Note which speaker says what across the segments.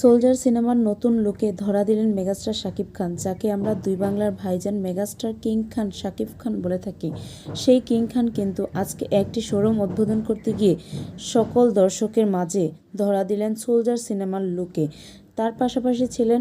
Speaker 1: Soldier সিনেমার নতুন লোকে ধরা দিলেন মেগাস্টার শাকিব খান, যাকে আমরা দুই বাংলার ভাইজান মেগাস্টার কিং খান শাকিব খান বলে থাকি। সেই কিং খান কিন্তু আজকে একটি শোরুম উদ্বোধন করতে গিয়ে সকল দর্শকের মাঝে ধরা দিলেন সোলজার সিনেমার লুকে। তার পাশাপাশি ছিলেন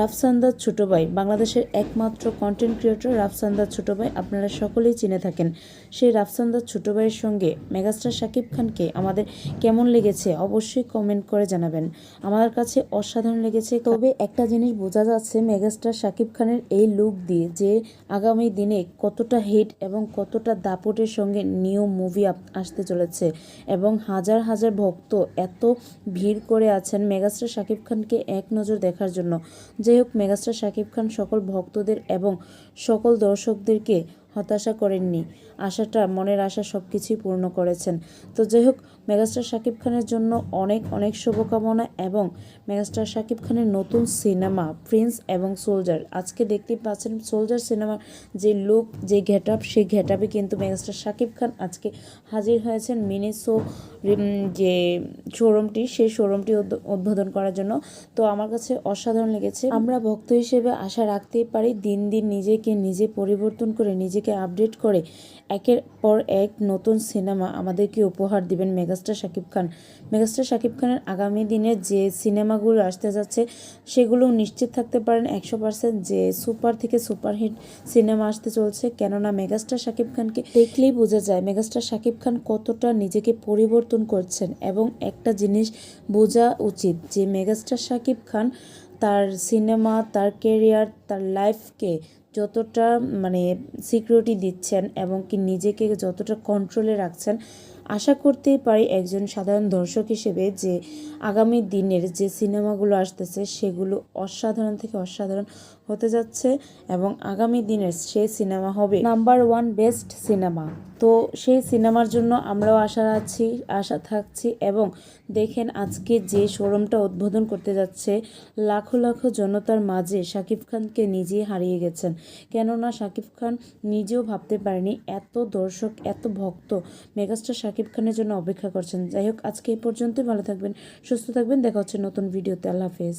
Speaker 1: রাফসান্দার ছোট ভাই, বাংলাদেশের একমাত্র কন্টেন্ট ক্রিয়েটর রাফসান্দার ছোট ভাই। আপনারা সকলেই চিনে থাকেন সেই রাফসান্দার ছোট ভাইয়ের সঙ্গে মেগাস্টার শাকিব খানকে আমাদের কেমন লেগেছে অবশ্যই কমেন্ট করে জানাবেন। আমার কাছে অসাধারণ লেগেছে। তবে একটা জিনিস বোঝা যাচ্ছে মেগাস্টার শাকিব খানের এই লুক দিয়ে যে আগামী দিনে কতটা হিট এবং কতটা দাপটের সঙ্গে নিউ মুভি আসতে চলেছে এবং হাজার হাজার ভক্ত এত ভিড় করে আছেন মেগাস্টার শাকিব খানকে এক নজর দেখার জন্য। যাই হোক মেগাস্টার শাকিব খান সকল ভক্তদের এবং সকল দর্শকদেরকে হতাশা করেননি। আশাটা, মনের আশা সব কিছুই পূর্ণ করেছেন। তো যাই হোক মেগাস্টার শাকিব খানের জন্য অনেক অনেক শুভকামনা এবং মেগাস্টার শাকিব খানের নতুন সিনেমা, প্রিন্স এবং সোলজার। আজকে দেখতেই পাচ্ছেন সোলজার সিনেমার যে লুক, যে গেট আপ সেই গেট আপে কিন্তু মেগাস্টার শাকিব খান আজকে হাজির হয়েছেন মিনি শো যে শোরুমটি, সেই শোরুমটি উদ্ব- উদ্বোধন করার জন্য। তো আমার কাছে অসাধারণ লেগেছে। আমরা ভক্ত হিসেবে আশা রাখতেই পারি দিন দিন নিজেকে নিজে পরিবর্তন করে, নিজেকে আপডেট করে, একের পর এক নতুন সিনেমা আমাদেরকে উপহার দিবেন মেগাস্টার শাকিব খান। মেগাস্টার শাকিব খানের আগামী দিনে যে সিনেমাগুলো আসতে যাচ্ছে সেগুলো নিশ্চিত থাকতে পারেন একশো পার্সেন্ট যে সুপার থেকে সুপারহিট সিনেমা আসতে চলছে। কেননা মেগাস্টার শাকিব খানকে দেখলেই বোঝা যায় মেগাস্টার শাকিব খান কতটা নিজেকে পরিবর্তন করছেন। এবং একটা জিনিস বোঝা উচিত যে মেগাস্টার শাকিব খান তার সিনেমা, তার কেরিয়ার তার লাইফকে যতটা মানে সিকিউরিটি দিচ্ছেন এবং কি নিজেকে যতটা কন্ট্রোলে রাখছেন, আশা করতেই পারি একজন সাধারণ দর্শক হিসেবে যে আগামী দিনের যে সিনেমাগুলো আসতেছে সেগুলো অসাধারণ থেকে অসাধারণ হতে যাচ্ছে এবং আগামী দিনের সেই সিনেমা হবে নাম্বার ওয়ান বেস্ট সিনেমা তো সেই সিনেমার জন্য আমরাও আশা আছি আশা থাকছি এবং দেখেন আজকে যে শোরুমটা উদ্বোধন করতে যাচ্ছে, লাখো লাখো জনতার মাঝে শাকিব খানকে নিজেই হারিয়ে গেছেন। কেননা শাকিব খান নিজেও ভাবতে পারেনি, এত দর্শক, এত ভক্ত মেগাস্টার শাকিব খানের জন্য অপেক্ষা করছেন। যাই হোক, আজকে এই পর্যন্তই। ভালো থাকবেন, সুস্থ থাকবেন। দেখা হচ্ছে নতুন ভিডিওতে। আল্লাহ হাফেজ।